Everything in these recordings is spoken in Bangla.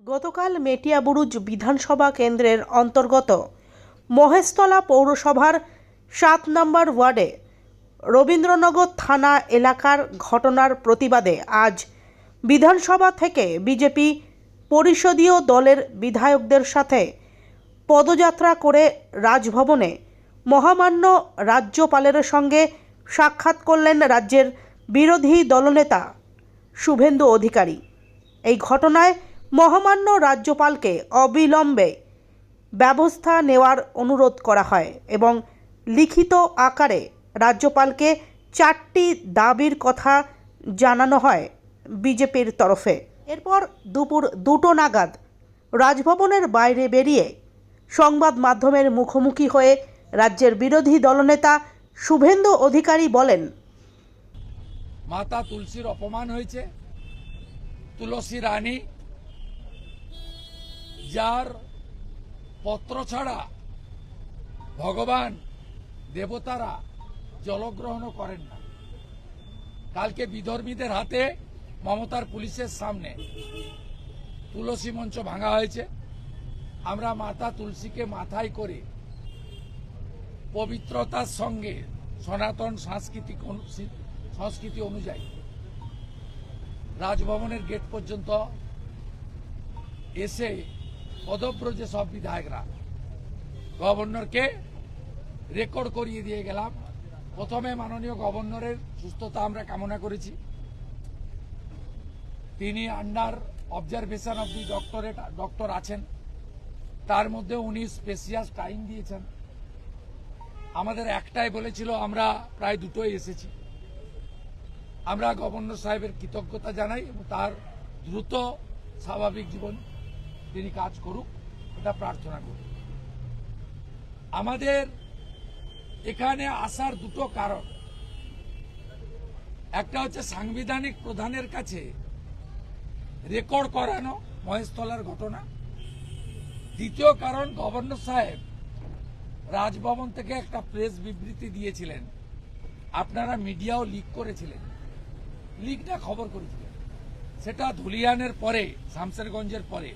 গতকাল মেটিয়াবুরুজ বিধানসভা কেন্দ্রের অন্তর্গত মহেশতলা পৌরসভার সাত নম্বর ওয়ার্ডে রবীন্দ্রনগর থানা এলাকার ঘটনার প্রতিবাদে আজ বিধানসভা থেকে বিজেপি পরিষদীয় দলের বিধায়কদের সাথে পদযাত্রা করে রাজভবনে মহামান্য রাজ্যপালের সঙ্গে সাক্ষাৎ করলেন রাজ্যের বিরোধী দলনেতা শুভেন্দু অধিকারী। এই ঘটনায় মহামান্য রাজ্যপালকে অবিলম্বে ব্যবস্থা নেওয়ার অনুরোধ করা হয় এবং লিখিত আকারে রাজ্যপালকে চারটি দাবির কথা জানানো হয় বিজেপির তরফে। এরপর দুপুর দুটো নাগাদ রাজভবনের বাইরে বেরিয়ে সংবাদ মাধ্যমের মুখোমুখি হয়ে রাজ্যের বিরোধী দলনেতা শুভেন্দু অধিকারী বলেন, মাতা তুলসীর অপমান হয়েছে, তুলসী রানী যার পত্র ছাড়া ভগবান দেবতারা জলগ্রহণ করেন না। কালকে বিধর্মীদের হাতে মমতার পুলিশের সামনে তুলসী মঞ্চ ভাঙা হয়েছে। আমরা মাতা তুলসীকে মাথায় করে পবিত্রতার সঙ্গে সনাতন সাংস্কৃতিক সংস্কৃতি অনুযায়ী রাজভবনের গেট পর্যন্ত এসে পদব্রজে সব বিধায়করা। গভর্নরকে রেকর্ড করিয়ে দিয়ে গেলাম। প্রথমে মাননীয় গভর্নরের সুস্থতা আমরা কামনা করেছি। তিনি under observation of the doctorate doctor আছেন। তার মধ্যে উনি স্পেশিয়াস টাইম দিয়েছেন। আমাদের একটাই বলেছিল, আমরা প্রায় দুটোই এসেছি। আমরা গভর্নর সাহেবের কৃতজ্ঞতা জানাই এবং তার দ্রুত স্বাভাবিক জীবন তিনি কাজ করুক এটা প্রার্থনা করি আমাদের এখানে আসার দুটো কারণ। একটা হচ্ছে সাংবিধানিক প্রধানের কাছে রেকর্ড করানো মহেশতলার ঘটনা। দ্বিতীয় কারণ, গভর্নর সাহেব রাজভবন থেকে একটা প্রেস বিবৃতি দিয়েছিলেন। আপনারা মিডিয়াও লিক করেছিলেন। লিকটা খবর করেছিলেন। সেটা ধুলিয়ানের পরে শামসেরগঞ্জের পরে।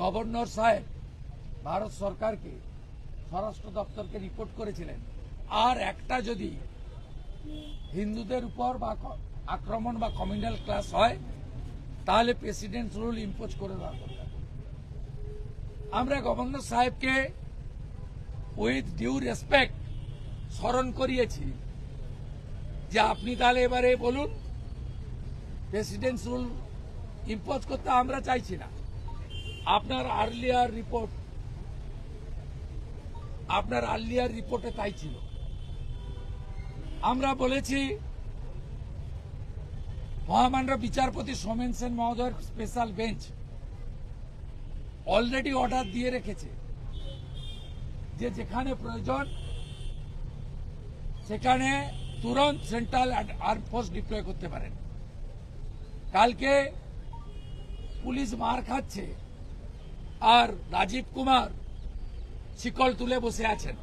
গভর্নর সাহেব ভারত সরকারকে, স্বরাষ্ট্র দপ্তরকে রিপোর্ট করেছিলেন। আর একটা যদি হিন্দুদের উপর বা আক্রমণ বা কমিউনাল ক্লাস হয়, তাহলে প্রেসিডেন্ট রুল ইম্পোজ করে দেওয়া দরকার। আমরা গভর্নর সাহেবকে উইথ ডিউ রেসপেক্ট স্মরণ করিয়েছি যে আপনি তাহলে এবারে বলুন প্রেসিডেন্ট রুল ইম্পোজ করতে আমরা চাইছি না। আপনার আর্লিয়ার রিপোর্ট আপনার আর্লিয়ার রিপোর্টে তাই ছিল। আমরা বলেছি, মহামান্য বিচারপতি সোমেন সেন মহোদয়ের স্পেশাল বেঞ্চ অলরেডি অর্ডার দিয়ে রেখেছে যে যেখানে প্রয়োজন, সেখানে তুরন্ত সেন্ট্রাল আর্ম ফোর্স ডিপ্লয় করতে পারেন। কালকে পুলিশ মার খাচ্ছে আর রাজীব কুমার শিকল তুলে বসে আছেন।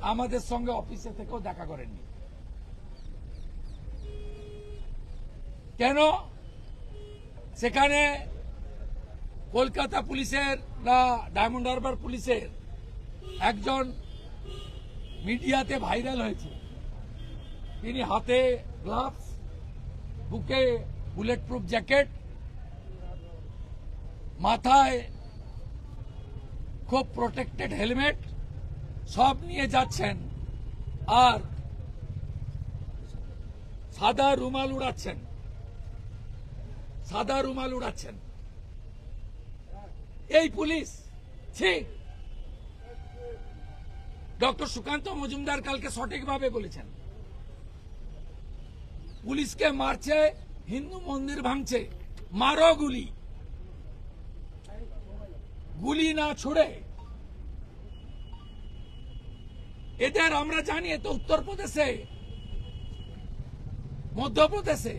আমাদের সঙ্গে অফিসে থেকেও দেখা করেননি। কেন? সেখানে কলকাতা পুলিশের না ডায়মন্ড হারবার পুলিশের একজন মিডিয়াতে ভাইরাল হয়েছে। তিনি হাতে গ্লাভস, বুকে বুলেট প্রুফ জ্যাকেট, মাথায় খুব প্রোটেক্টেড হেলমেট সব নিয়ে যাচ্ছেন। আর সাদা রুমাল উড়াচ্ছেন। সাদা রুমাল উড়াচ্ছেন। এই পুলিশ ঠিক ডক্টর সুকান্ত মজুমদার কালকে সঠিকভাবে বলেছেন। পুলিশকে মারছে, হিন্দু মন্দির ভাঙছে, মারো গুলি। গুলি না ছুড়ে। এদের আমরা জানি তো উত্তরপ্রদেশে, মধ্যপ্রদেশে,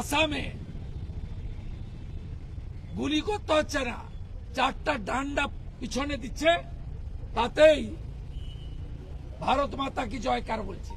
আসামে। গুলি করতে হচ্ছে না। চারটা ডান্ডা পিছনে দিচ্ছে, তাতেই ভারত মাতা কি জয়কার বলছে?